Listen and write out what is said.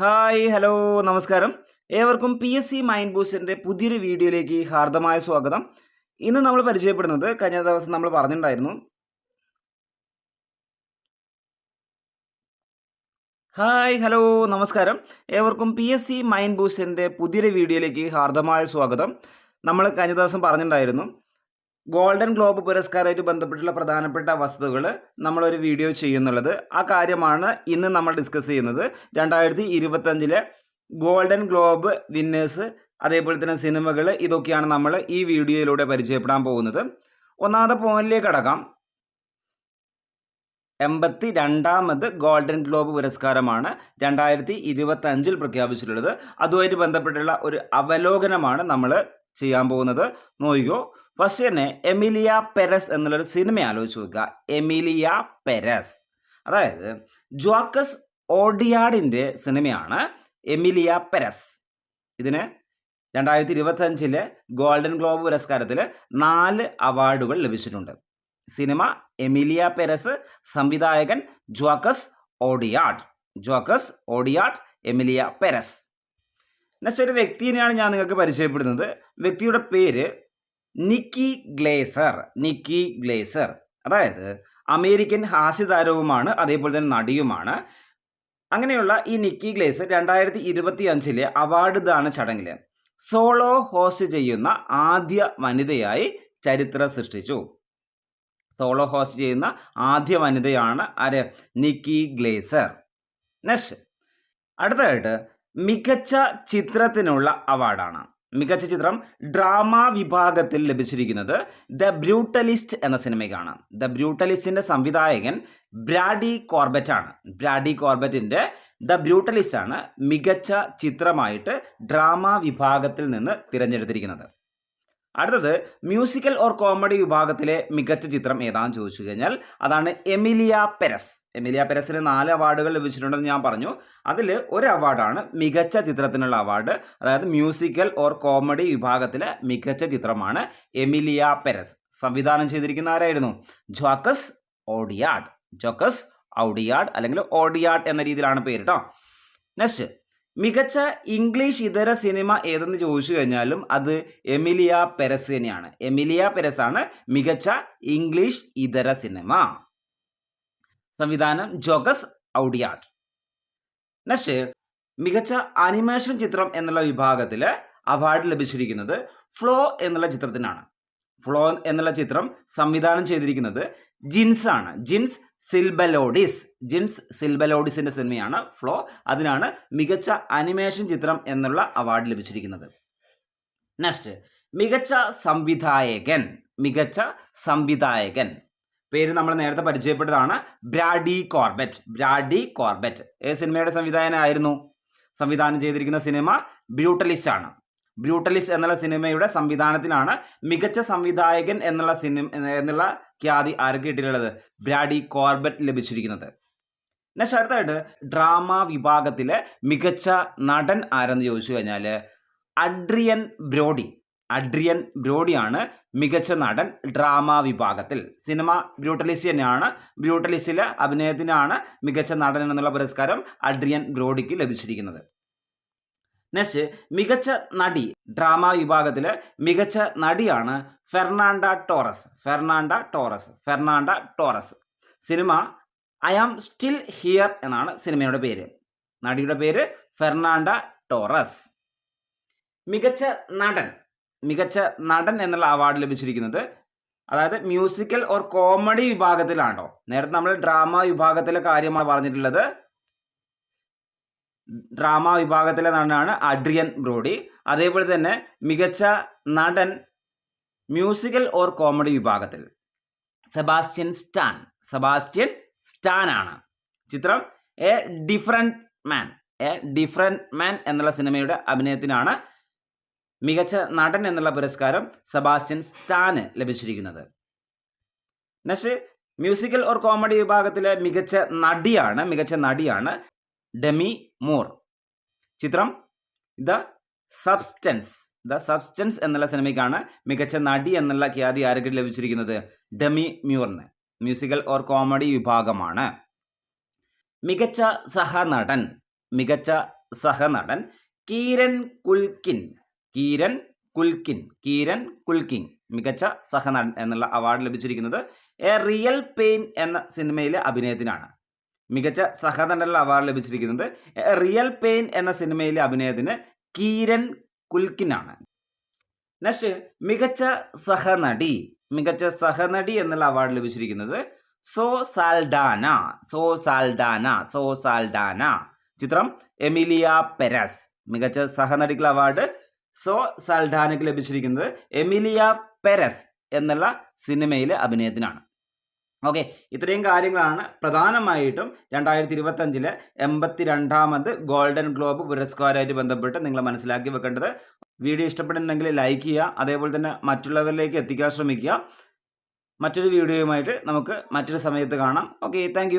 Hi hello നമസ്കാരം. ഏവർക്കും P S C mind ബൂസ്റ്റിന്റെ പുതിയൊരു വീഡിയോയിലേക്ക് ഹാർദമായ സ്വാഗതം. ഇന്ന് നമ്മൾ പരിചയപ്പെടുന്നത് കഴിഞ്ഞ ദിവസം നമ്മൾ പറഞ്ഞിട്ടുണ്ടായിരുന്നു. ഹായ് ഹലോ നമസ്കാരം. ഏവർക്കും പി എസ് സി മൈൻഡ് ബൂസ്റ്റിന്റെ പുതിയൊരു വീഡിയോയിലേക്ക് ഹാർദമായ സ്വാഗതം. നമ്മൾ കഴിഞ്ഞ ദിവസം പറഞ്ഞിട്ടുണ്ടായിരുന്നു. ഗോൾഡൻ ഗ്ലോബ് പുരസ്കാരമായിട്ട് ബന്ധപ്പെട്ടുള്ള പ്രധാനപ്പെട്ട വസ്തുതകൾ നമ്മളൊരു വീഡിയോ ചെയ്യുന്നുള്ളത്. ആ കാര്യമാണ് ഇന്ന് നമ്മൾ ഡിസ്കസ് ചെയ്യുന്നത്. രണ്ടായിരത്തി ഇരുപത്തഞ്ചിലെ ഗോൾഡൻ ഗ്ലോബ് വിന്നേഴ്സ് അതേപോലെ തന്നെ സിനിമകൾ ഇതൊക്കെയാണ് നമ്മൾ ഈ വീഡിയോയിലൂടെ പരിചയപ്പെടാൻ പോകുന്നത്. ഒന്നാമത്തെ പോയിന്റിലേക്ക് അടക്കാം എൺപത്തി രണ്ടാമത് ഗോൾഡൻ ഗ്ലോബ് പുരസ്കാരമാണ് രണ്ടായിരത്തി ഇരുപത്തി അഞ്ചിൽ പ്രഖ്യാപിച്ചിട്ടുള്ളത്. അതുമായിട്ട് ബന്ധപ്പെട്ടുള്ള ഒരു അവലോകനമാണ് നമ്മൾ ചെയ്യാൻ പോകുന്നത്. നോക്കിക്കോ. ഫസ്റ്റ് തന്നെ എമിലിയ പെരസ് എന്നുള്ളൊരു സിനിമ ആലോചിച്ച് നോക്കുക. Emilia Perez. അതായത് ജോക്കസ് ഓഡിയാഡിന്റെ സിനിമയാണ് എമിലിയ പെരസ്. ഇതിന് രണ്ടായിരത്തി ഇരുപത്തഞ്ചിലെ ഗോൾഡൻ ഗ്ലോബ് പുരസ്കാരത്തിൽ നാല് അവാർഡുകൾ ലഭിച്ചിട്ടുണ്ട്. സിനിമ എമിലിയ പെരസ് സംവിധായകൻ ജോക്കസ് ഓഡിയാഡ്. ജോക്കസ് ഓഡിയാഡ് എമിലിയ പെരസ്. നെക്സ്റ്റ് ഒരു വ്യക്തിയെയാണ് ഞാൻ നിങ്ങൾക്ക് പരിചയപ്പെടുന്നത്. വ്യക്തിയുടെ പേര് നിക്കി ഗ്ലേസർ നിക്കി ഗ്ലേസർ. അതായത് അമേരിക്കൻ ഹാസ്യതാരവുമാണ് അതേപോലെ തന്നെ നടിയുമാണ്. അങ്ങനെയുള്ള ഈ നിക്കി ഗ്ലേസർ രണ്ടായിരത്തി ഇരുപത്തി അഞ്ചിലെ അവാർഡ് ദാന ചടങ്ങിൽ സോളോ ഹോസ്റ്റ് ചെയ്യുന്ന ആദ്യ വനിതയായി ചരിത്രം സൃഷ്ടിച്ചു. സോളോ ഹോസ്റ്റ് ചെയ്യുന്ന ആദ്യ വനിതയാണ് ആര്? Nikki Glaser. നെക്സ്റ്റ്. അടുത്തതായിട്ട് മികച്ച ചിത്രത്തിനുള്ള അവാർഡാണ്. മികച്ച ചിത്രം ഡ്രാമ വിഭാഗത്തിൽ ലഭിച്ചിരിക്കുന്നത് ദ ബ്രൂട്ടലിസ്റ്റ് എന്ന സിനിമയ്ക്കാണ്. ദ ബ്രൂട്ടലിസ്റ്റിന്റെ സംവിധായകൻ ബ്രാഡി കോർബറ്റ് ആണ് ബ്രാഡി കോർബറ്റിന്റെ ദ ബ്രൂട്ടലിസ്റ്റ് ആണ് മികച്ച ചിത്രമായിട്ട് ഡ്രാമ വിഭാഗത്തിൽ നിന്ന് തിരഞ്ഞെടുത്തിരിക്കുന്നത്. അടുത്തത് മ്യൂസിക്കൽ ഓർ കോമഡി വിഭാഗത്തിലെ മികച്ച ചിത്രം ഏതാണെന്ന് ചോദിച്ചു കഴിഞ്ഞാൽ അതാണ് എമിലിയ പെരസ്. എമിലിയ പെരസിന് നാല് അവാർഡുകൾ ലഭിച്ചിട്ടുണ്ടെന്ന് ഞാൻ പറഞ്ഞു. അതിൽ ഒരു അവാർഡാണ് മികച്ച ചിത്രത്തിനുള്ള അവാർഡ് അതായത് മ്യൂസിക്കൽ ഓർ കോമഡി വിഭാഗത്തിലെ മികച്ച ചിത്രമാണ് എമിലിയ പെരസ്. സംവിധാനം ചെയ്തിരിക്കുന്ന ആരായിരുന്നു? ജോക്കസ് ഓഡിയാഡ് ജോക്കസ് ഔഡിയാഡ് അല്ലെങ്കിൽ ഓഡിയാഡ് എന്ന രീതിയിലാണ് പേര് കേട്ടോ നെക്സ്റ്റ് മികച്ച ഇംഗ്ലീഷ് ഇതര സിനിമ ഏതെന്ന് ചോദിച്ചു കഴിഞ്ഞാലും അത് എമിലിയ പെരസ് എമിലിയ പെരസ് ആണ് മികച്ച ഇംഗ്ലീഷ് ഇതര സിനിമ. സംവിധാനം ജോഗസ് ഔഡിയാട്ട്. നെക്സ്റ്റ് മികച്ച അനിമേഷൻ ചിത്രം എന്നുള്ള വിഭാഗത്തിൽ അവാർഡ് ലഭിച്ചിരിക്കുന്നത് ഫ്ലോ എന്നുള്ള ചിത്രത്തിനാണ്. ഫ്ലോ എന്നുള്ള ചിത്രം സംവിധാനം ചെയ്തിരിക്കുന്നത് ജിൻസ് ആണ് ജിൻസ് സിൽബലോഡിസ്. ജിൻസ് സിൽബലോഡിസിന്റെ സിനിമയാണ് ഫ്ലോ. അതിനാണ് മികച്ച അനിമേഷൻ ചിത്രം എന്നുള്ള അവാർഡ് ലഭിച്ചിരിക്കുന്നത്. നെക്സ്റ്റ് മികച്ച സംവിധായകൻ. മികച്ച സംവിധായകൻ. പേര് നമ്മൾ നേരത്തെ പരിചയപ്പെട്ടതാണ്. Brady Corbet. Brady Corbet. ഏത് സിനിമയുടെ സംവിധായകനായിരുന്നു? സംവിധാനം ചെയ്തിരിക്കുന്ന സിനിമ ബ്യൂട്ടലിസ്റ്റ് ആണ്. ബ്രൂട്ടലിസ്റ്റ് എന്നുള്ള സിനിമയുടെ സംവിധാനത്തിനാണ് മികച്ച സംവിധായകൻ എന്നുള്ള സിനിമ എന്നുള്ള ഖ്യാതി ആർക്ക് കിട്ടിയിട്ടുള്ളത് ബ്രാഡി കോർബറ്റ് ലഭിച്ചിരിക്കുന്നത്. നെക്സ്റ്റ് അടുത്തായിട്ട് ഡ്രാമ വിഭാഗത്തിലെ മികച്ച നടൻ ആരെന്ന് ചോദിച്ചു കഴിഞ്ഞാൽ അഡ്രിയൻ ബ്രോഡി. അഡ്രിയൻ ബ്രോഡിയാണ് മികച്ച നടൻ ഡ്രാമ വിഭാഗത്തിൽ. സിനിമ ബ്രൂട്ടലിസ്റ്റ് തന്നെയാണ്. ബ്രൂട്ടലിസ്റ്റിലെ അഭിനയത്തിനാണ് മികച്ച നടൻ എന്നുള്ള പുരസ്കാരം അഡ്രിയൻ ബ്രോഡിക്ക് ലഭിച്ചിരിക്കുന്നത്. നെക്സ്റ്റ് മികച്ച നടി ഡ്രാമ വിഭാഗത്തിലെ മികച്ച നടിയാണ് Fernanda Torres. Fernanda Torres Fernanda Torres. Cinema I am still here എന്നാണ് സിനിമയുടെ പേര്. നടിയുടെ പേര് ഫെർണാണ്ട ടോറസ്. മികച്ച നടൻ മികച്ച നടൻ എന്നുള്ള അവാർഡ് ലഭിച്ചിരിക്കുന്നത് അതായത് മ്യൂസിക്കൽ ഓർ കോമഡി വിഭാഗത്തിലാണോ? നേരത്തെ നമ്മൾ ഡ്രാമ വിഭാഗത്തിലെ കാര്യമാണ് പറഞ്ഞിട്ടുള്ളത്. ഡ്രാമ വിഭാഗത്തിലെ നടനാണ് അഡ്രിയൻ ബ്രോഡി. അതേപോലെ തന്നെ മികച്ച നടൻ മ്യൂസിക്കൽ ഓർ കോമഡി വിഭാഗത്തിൽ സെബാസ്റ്റ്യൻ സ്റ്റാൻ. സെബാസ്റ്റ്യൻ സ്റ്റാൻ ആണ്. ചിത്രം a different man. A different man എന്നുള്ള സിനിമയുടെ അഭിനയത്തിനാണ് മികച്ച നടൻ എന്നുള്ള പുരസ്കാരം സെബാസ്റ്റ്യൻ സ്റ്റാന് ലഭിച്ചിരിക്കുന്നത്. നെക്സ്റ്റ് മ്യൂസിക്കൽ ഓർ കോമഡി വിഭാഗത്തിലെ മികച്ച നടിയാണ് മികച്ച നടിയാണ് ഡെമി മൂർ ചിത്രം ദ സബ്സ്റ്റൻസ്. ദ സബ്സ്റ്റൻസ് എന്നുള്ള സിനിമയ്ക്കാണ് മികച്ച നടി എന്നുള്ള ഖ്യാതി ആരൊക്കെ ലഭിച്ചിരിക്കുന്നത്? ഡെമി മ്യൂറിന് മ്യൂസിക്കൽ ഓർ കോമഡി വിഭാഗമാണ്. മികച്ച സഹനടൻ. മികച്ച സഹനടൻ കീരൻ കുൽക്കിൻ. കീരൻ കുൽക്കിൻ. കീരൻ കുൽക്കിൻ. മികച്ച സഹനടൻ എന്നുള്ള അവാർഡ് ലഭിച്ചിരിക്കുന്നത് എ റിയൽ പെയിൻ എന്ന സിനിമയിലെ അഭിനയത്തിനാണ്. മികച്ച സഹനടനുള്ള അവാർഡ് ലഭിച്ചിരിക്കുന്നത് റിയൽ പെയിൻ എന്ന സിനിമയിലെ അഭിനയത്തിന് കീരൻ കുൽക്കിനാണ്. നെക്സ്റ്റ് മികച്ച സഹനടി. മികച്ച സഹനടി എന്നുള്ള അവാർഡ് ലഭിച്ചിരിക്കുന്നത് Zoe Saldana. Zoe Saldana. Zoe Saldana. ചിത്രം എമിലിയ പെരസ്. മികച്ച സഹനടിക്കുള്ള അവാർഡ് സോ സാൽഡാനയ്ക്ക് ലഭിച്ചിരിക്കുന്നത് എമിലിയ പെരസ് എന്നുള്ള സിനിമയിലെ അഭിനയത്തിനാണ്. ഓക്കെ ഇത്രയും കാര്യങ്ങളാണ് പ്രധാനമായിട്ടും രണ്ടായിരത്തി ഇരുപത്തഞ്ചിലെ എൺപത്തി രണ്ടാമത് ഗോൾഡൻ ഗ്ലോബ് പുരസ്കാരമായിട്ട് ബന്ധപ്പെട്ട് നിങ്ങൾ മനസ്സിലാക്കി വെക്കേണ്ടത്. വീഡിയോ ഇഷ്ടപ്പെടുന്നുണ്ടെങ്കിൽ ലൈക്ക് ചെയ്യുക അതേപോലെ തന്നെ മറ്റുള്ളവരിലേക്ക് എത്തിക്കാൻ ശ്രമിക്കുക. മറ്റൊരു വീഡിയോയുമായിട്ട് നമുക്ക് മറ്റൊരു സമയത്ത് കാണാം. Okay thank